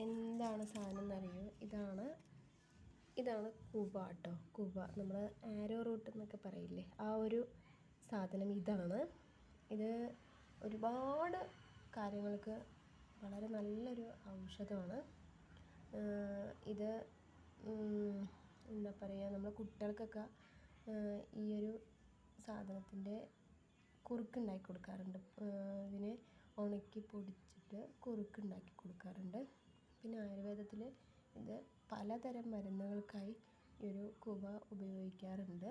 എന്താണ് സാധനം എന്നറിയോ ഇതാണ് ഇതാണ് കുവ കേട്ടോ. കുവ നമ്മൾ ആരോ റൂട്ട് എന്നൊക്കെ പറയില്ലേ? ആ ഒരു സാധനം ഇതാണ്. ഇത് ഒരുപാട് കാര്യങ്ങൾക്ക് വളരെ നല്ലൊരു ഔഷധമാണ്. ഇത് എന്താ പറയുക നമ്മൾ കുട്ടികൾക്കൊക്കെ ഈ ഒരു സാധനത്തിന്റെ കുറുക്കുണ്ടാക്കി കൊടുക്കാറുണ്ട്. ഇതിനെ ഉണക്കി പൊടിച്ചിട്ട് കുറുക്കുണ്ടാക്കി കൊടുക്കാറുണ്ട്. പിന്നെ ആയുർവേദത്തിൽ ഇത് പലതരം മരുന്നുകൾക്കായി ഈ ഒരു കുവ ഉപയോഗിക്കാറുണ്ട്.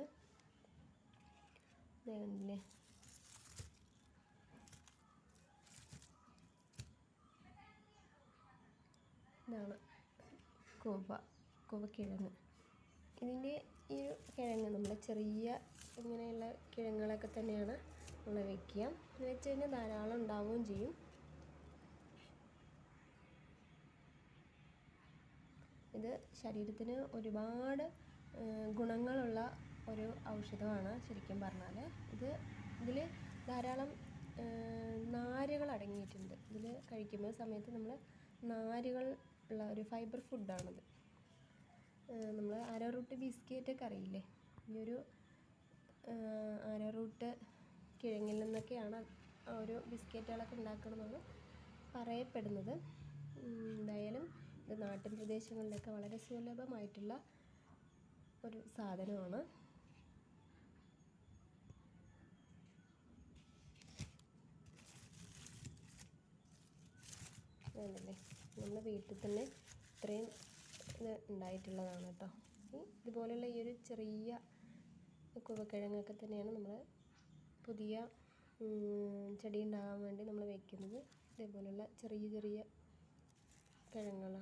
കണ്ടില്ലേ? ഇതാണ് കുവ കുവക്കിഴങ്ങ് ഇതിന്റെ ഈ കിഴങ്ങ് നമ്മൾ ചെറിയ ഇങ്ങനെയുള്ള കിഴങ്ങുകളൊക്കെ തന്നെയാണ് നമ്മൾ വെക്കുക. വെച്ച് കഴിഞ്ഞാൽ ധാരാളം ഉണ്ടാവുകയും ചെയ്യും. ഇത് ശരീരത്തിന് ഒരുപാട് ഗുണങ്ങളുള്ള ഒരു ഔഷധമാണ് ശരിക്കും പറഞ്ഞാൽ ഇത് ഇതിൽ ധാരാളം നാരുകൾ അടങ്ങിയിട്ടുണ്ട്. ഇതിൽ കഴിക്കുന്ന സമയത്ത് നമ്മൾ നാരുകൾ ഉള്ള ഒരു ഫൈബർ ഫുഡാണിത് നമ്മൾ അരറൂട്ട് ബിസ്ക്കറ്റൊക്കെ അറിയില്ലേ? ഈ ഒരു അരറൂട്ട് കിഴങ്ങിൽ നിന്നൊക്കെയാണ് ആ ഒരു ബിസ്ക്കറ്റുകളൊക്കെ ഉണ്ടാക്കണമെന്നാണ് പറയപ്പെടുന്നത്. എന്തായാലും ഇത് നാട്ടിൻ പ്രദേശങ്ങളിലൊക്കെ വളരെ സുലഭമായിട്ടുള്ള ഒരു സാധനമാണ്. വേണ്ടല്ലേ നമ്മുടെ വീട്ടിൽ തന്നെ ഇത്രയും ഇത് ഉണ്ടായിട്ടുള്ളതാണ് കേട്ടോ. ഇതുപോലെയുള്ള ഈ ഒരു ചെറിയ കുവക്കിഴങ്ങൊക്കെ തന്നെയാണ് നമ്മൾ പുതിയ ചെടി ഉണ്ടാകാൻ വേണ്ടി നമ്മൾ വെക്കുന്നത്. ഇതേപോലെയുള്ള ചെറിയ ചെറിയ 干什么了？